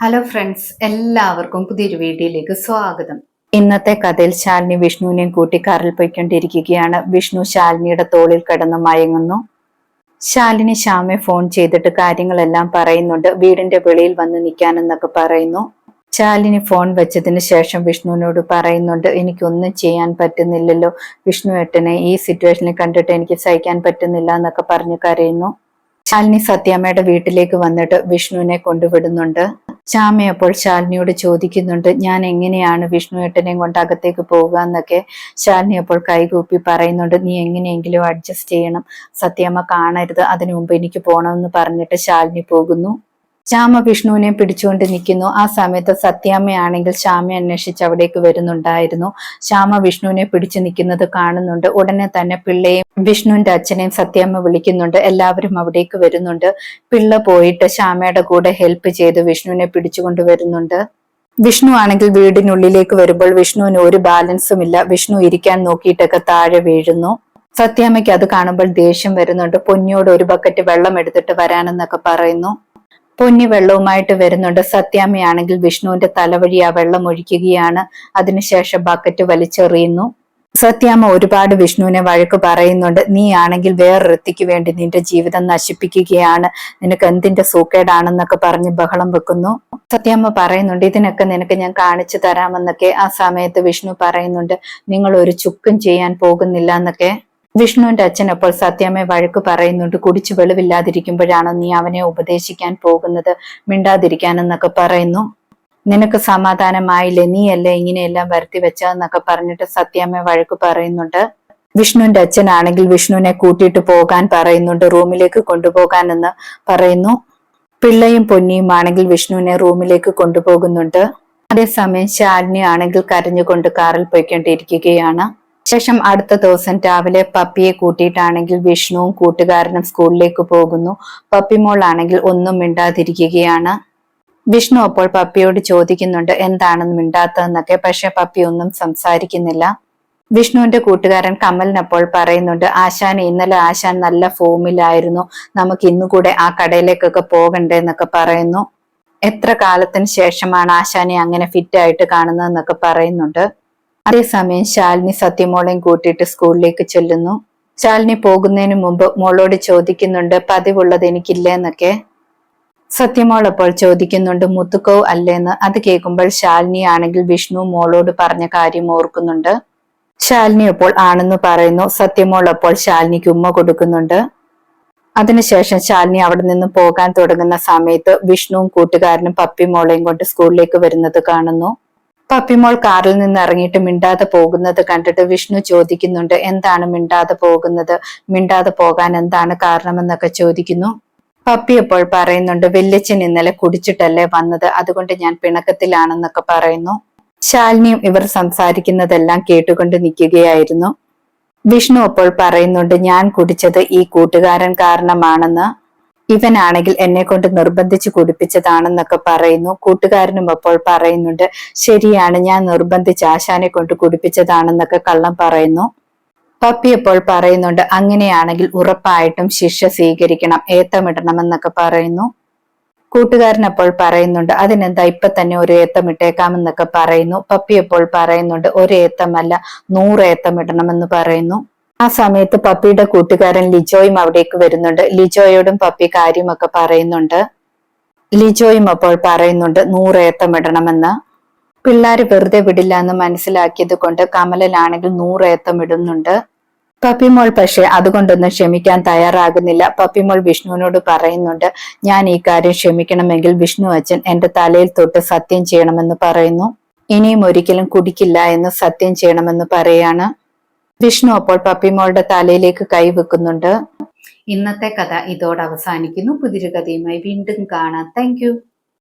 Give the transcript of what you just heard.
Hello friends എല്ലാവർക്കും പുതിയൊരു വീഡിയോയിലേക്ക് സ്വാഗതം. ഇന്നത്തെ കഥയിൽ ശാലിനി വിഷ്ണുവിനെയും കൂട്ടി കാറിൽ പോയിക്കൊണ്ടിരിക്കുകയാണ്. വിഷ്ണു ശാലിനിയുടെ തോളിൽ കിടന്ന് മയങ്ങുന്നു. ശാലിനി ശ്യാമെ ഫോൺ ചെയ്തിട്ട് കാര്യങ്ങളെല്ലാം പറയുന്നുണ്ട്. വീടിന്റെ വെളിയിൽ വന്ന് നിൽക്കാനെന്നൊക്കെ പറയുന്നു. ശാലിനി ഫോൺ വെച്ചതിന് ശേഷം വിഷ്ണുവിനോട് പറയുന്നുണ്ട് എനിക്കൊന്നും ചെയ്യാൻ പറ്റുന്നില്ലല്ലോ. വിഷ്ണു ഏട്ടനെ ഈ സിറ്റുവേഷനിൽ കണ്ടിട്ട് എനിക്ക് സഹിക്കാൻ പറ്റുന്നില്ല എന്നൊക്കെ പറഞ്ഞു കരയുന്നു. ശാലിനി സത്യാമ്മയുടെ വീട്ടിലേക്ക് വന്നിട്ട് വിഷ്ണുവിനെ കൊണ്ടുവിടുന്നുണ്ട്. ശ്യാമ അപ്പോൾ ശാലിനിയോട് ചോദിക്കുന്നുണ്ട് ഞാൻ എങ്ങനെയാണ് വിഷ്ണു ഏട്ടനെയും കൊണ്ട് അകത്തേക്ക് പോകുക എന്നൊക്കെ? ശാലിനി അപ്പോൾ കൈകൂപ്പി പറയുന്നുണ്ട് നീ എങ്ങനെയെങ്കിലും അഡ്ജസ്റ്റ് ചെയ്യണം. സത്യാമ്മ കാണരുത്. അതിനു മുമ്പ് എനിക്ക് പോകണമെന്ന് പറഞ്ഞിട്ട് ശാലിനി പോകുന്നു. ശ്യാമ വിഷ്ണുവിനെ പിടിച്ചുകൊണ്ട് നിൽക്കുന്നു. ആ സമയത്ത് സത്യാമ്മയാണെങ്കിൽ ശ്യാമയെ അന്വേഷിച്ച് അവിടേക്ക് വരുന്നുണ്ടായിരുന്നു. ശ്യാമ വിഷ്ണുവിനെ പിടിച്ചു നിൽക്കുന്നത് കാണുന്നുണ്ട്. ഉടനെ തന്നെ പിള്ളയെയും വിഷ്ണുവിന്റെ അച്ഛനെയും സത്യാമ്മ വിളിക്കുന്നുണ്ട്. എല്ലാവരും അവിടേക്ക് വരുന്നുണ്ട്. പിള്ള പോയിട്ട് ശ്യാമയുടെ കൂടെ ഹെൽപ്പ് ചെയ്ത് വിഷ്ണുവിനെ പിടിച്ചുകൊണ്ട് വരുന്നുണ്ട്. വിഷ്ണു ആണെങ്കിൽ വീടിനുള്ളിലേക്ക് വരുമ്പോൾ വിഷ്ണുവിന് ഒരു ബാലൻസും ഇല്ല. വിഷ്ണു ഇരിക്കാൻ നോക്കിയിട്ടൊക്കെ താഴെ വീഴുന്നു. സത്യാമ്മയ്ക്ക് അത് കാണുമ്പോൾ ദേഷ്യം വരുന്നുണ്ട്. പൊന്നിയോട് ഒരു ബക്കറ്റ് വെള്ളം എടുത്തിട്ട് വരാനെന്നൊക്കെ പറയുന്നു. പൊന്നി വെള്ളവുമായിട്ട് വരുന്നുണ്ട് സത്യാമ്മയാണെങ്കിൽ വിഷ്ണുവിന്റെ തലവഴി ആ വെള്ളം ഒഴിക്കുകയാണ്. അതിനുശേഷം ബക്കറ്റ് വലിച്ചെറിയുന്നു. സത്യാമ്മ ഒരുപാട് വിഷ്ണുവിനെ വഴക്ക് പറയുന്നുണ്ട്. നീ ആണെങ്കിൽ വേറൊരുത്തിക്ക് വേണ്ടി നിന്റെ ജീവിതം നശിപ്പിക്കുകയാണ്. നിനക്ക് എന്തിന്റെ സൂക്കേടാണെന്നൊക്കെ പറഞ്ഞ് ബഹളം വെക്കുന്നു. സത്യാമ്മ പറയുന്നുണ്ട് ഇതിനൊക്കെ നിനക്ക് ഞാൻ കാണിച്ചു തരാമെന്നൊക്കെ ആ സമയത്ത് വിഷ്ണു പറയുന്നുണ്ട്. നിങ്ങൾ ഒരു ചുക്കും ചെയ്യാൻ പോകുന്നില്ല എന്നൊക്കെ. വിഷ്ണുവിന്റെ അച്ഛൻ അപ്പോൾ സത്യാമ്മയെ വഴക്ക് പറയുന്നുണ്ട്. കുടിച്ചു വെളിവില്ലാതിരിക്കുമ്പോഴാണോ നീ അവനെ ഉപദേശിക്കാൻ പോകുന്നത്? മിണ്ടാതിരിക്കാനെന്നൊക്കെ പറയുന്നു. നിനക്ക് സമാധാനമായില്ലേ? നീയല്ലേ ഇങ്ങനെയെല്ലാം വരുത്തി വെച്ചതെന്നൊക്കെ പറഞ്ഞിട്ട് സത്യാമ്മ വഴക്ക് പറയുന്നുണ്ട്. വിഷ്ണുവിന്റെ അച്ഛനാണെങ്കിൽ വിഷ്ണുവിനെ കൂട്ടിയിട്ട് പോകാൻ പറയുന്നുണ്ട്. റൂമിലേക്ക് കൊണ്ടുപോകാൻ എന്ന് പറയുന്നു. പിള്ളയും പൊന്നിയും ആണെങ്കിൽ വിഷ്ണുവിനെ റൂമിലേക്ക് കൊണ്ടുപോകുന്നുണ്ട്. അതേസമയം ശാലിനി ആണെങ്കിൽ കരഞ്ഞുകൊണ്ട് കാറിൽ പോയിക്കൊണ്ടിരിക്കുകയാണ്. ശേഷം അടുത്ത ദിവസം രാവിലെ പപ്പിയെ കൂട്ടിയിട്ടാണെങ്കിൽ വിഷ്ണുവും കൂട്ടുകാരനും സ്കൂളിലേക്ക് പോകുന്നു. പപ്പിമോൾ ആണെങ്കിൽ ഒന്നും മിണ്ടാതിരിക്കുകയാണ്. വിഷ്ണു അപ്പോൾ പപ്പിയോട് ചോദിക്കുന്നുണ്ട് എന്താണെന്ന് മിണ്ടാത്തതെന്നൊക്കെ? പക്ഷെ പപ്പി ഒന്നും സംസാരിക്കുന്നില്ല. വിഷ്ണുവിന്റെ കൂട്ടുകാരൻ കമലിനപ്പോൾ പറയുന്നുണ്ട് ആശാൻ ഇന്നലെ ആശാൻ നല്ല ഫോമിലായിരുന്നു. നമുക്ക് ഇന്നുകൂടെ ആ കടയിലേക്കൊക്കെ പോകണ്ടേ എന്നൊക്കെ പറയുന്നു. എത്ര കാലത്തിന് ശേഷമാണ് ആശാനെ അങ്ങനെ ഫിറ്റ് ആയിട്ട് കാണുന്നതെന്നൊക്കെ പറയുന്നുണ്ട്. അതേസമയം ശാലിനി സത്യമോളെയും കൂട്ടിയിട്ട് സ്കൂളിലേക്ക് ചെല്ലുന്നു. ശാലിനി പോകുന്നതിന് മുമ്പ് മോളോട് ചോദിക്കുന്നുണ്ട് പതിവുള്ളത് എനിക്കില്ല എന്നൊക്കെ സത്യമോൾ അപ്പോൾ ചോദിക്കുന്നുണ്ട് മുത്തുക്കോ അല്ലേന്ന്. അത് കേൾക്കുമ്പോൾ ശാലിനി ആണെങ്കിൽ വിഷ്ണു മോളോട് പറഞ്ഞ കാര്യം ഓർക്കുന്നുണ്ട്. ശാലിനി അപ്പോൾ ആണെന്ന് പറയുന്നു. സത്യമോൾ അപ്പോൾ ശാലിനിക്ക് ഉമ്മ കൊടുക്കുന്നുണ്ട്. അതിനുശേഷം ശാലിനി അവിടെ നിന്ന് പോകാൻ തുടങ്ങുന്ന സമയത്ത് വിഷ്ണുവും കൂട്ടുകാരനും പപ്പി മോളെയും കൊണ്ട് സ്കൂളിലേക്ക് വരുന്നത് കാണുന്നു. പപ്പിമോൾ കാറിൽ നിന്ന് ഇറങ്ങിയിട്ട് മിണ്ടാതെ പോകുന്നത് കണ്ടിട്ട് വിഷ്ണു ചോദിക്കുന്നുണ്ട് എന്താണ് മിണ്ടാതെ പോകുന്നത്? മിണ്ടാതെ പോകാൻ എന്താണ് കാരണമെന്നൊക്കെ ചോദിക്കുന്നു. പപ്പി അപ്പോൾ പറയുന്നുണ്ട് വല്യച്ഛൻ ഇന്നലെ കുടിച്ചിട്ടല്ലേ വന്നത്? അതുകൊണ്ട് ഞാൻ പിണക്കത്തിലാണെന്നൊക്കെ പറയുന്നു. ശാലിനിയും ഇവർ സംസാരിക്കുന്നതെല്ലാം കേട്ടുകൊണ്ട് നിൽക്കുകയായിരുന്നു. വിഷ്ണു അപ്പോൾ പറയുന്നുണ്ട് ഞാൻ കുടിച്ചത് ഈ കൂട്ടുകാരൻ കാരണമാണെന്ന്. ഇവനാണെങ്കിൽ എന്നെ കൊണ്ട് നിർബന്ധിച്ച് കുടിപ്പിച്ചതാണെന്നൊക്കെ പറയുന്നു. കൂട്ടുകാരനും അപ്പോൾ പറയുന്നുണ്ട് ശരിയാണ് ഞാൻ നിർബന്ധിച്ച് ആശാനെ കൊണ്ട് കുടിപ്പിച്ചതാണെന്നൊക്കെ കള്ളം പറയുന്നു. പപ്പി അപ്പോൾ പറയുന്നുണ്ട് അങ്ങനെയാണെങ്കിൽ ഉറപ്പായിട്ടും ശിക്ഷ സ്വീകരിക്കണം ഏത്തമിടണമെന്നൊക്കെ പറയുന്നു. കൂട്ടുകാരൻ അപ്പോൾ പറയുന്നുണ്ട് അതിനെന്താ ഇപ്പൊ തന്നെ ഒരു ഏത്തം ഇട്ടേക്കാമെന്നൊക്കെ പറയുന്നു. പപ്പി അപ്പോൾ പറയുന്നുണ്ട് ഒരു ഏത്തമല്ല നൂറ് ഏത്തം ഇടണമെന്ന് പറയുന്നു. ആ സമയത്ത് പപ്പിയുടെ കൂട്ടുകാരൻ ലിജോയും അവിടേക്ക് വരുന്നുണ്ട്. ലിജോയോടും പപ്പി കാര്യമൊക്കെ പറയുന്നുണ്ട്. ലിജോയും അപ്പോൾ പറയുന്നുണ്ട് നൂറേത്തം ഇടണമെന്ന്. പിള്ളേർ വെറുതെ വിടില്ല എന്ന് മനസ്സിലാക്കിയത് കൊണ്ട് കമലനാണെങ്കിൽ നൂറേത്തം ഇടുന്നുണ്ട്. പപ്പിമോൾ പക്ഷെ അതുകൊണ്ടൊന്നും ക്ഷമിക്കാൻ തയ്യാറാകുന്നില്ല. പപ്പിമോൾ വിഷ്ണുവിനോട് പറയുന്നുണ്ട് ഞാൻ ഈ കാര്യം ക്ഷമിക്കണമെങ്കിൽ വിഷ്ണു അച്ഛൻ എന്റെ തലയിൽ തൊട്ട് സത്യം ചെയ്യണമെന്ന് പറയുന്നു. ഇനിയും ഒരിക്കലും കുടിക്കില്ല എന്ന് സത്യം ചെയ്യണമെന്ന് പറയാണ്. വിഷ്ണു അപ്പോൾ പപ്പിമോളുടെ തലയിലേക്ക് കൈവെക്കുന്നുണ്ട് ഇന്നത്തെ കഥ ഇതോടെ അവസാനിക്കുന്നു. പുതിയൊരു കഥയുമായി വീണ്ടും കാണാം. താങ്ക്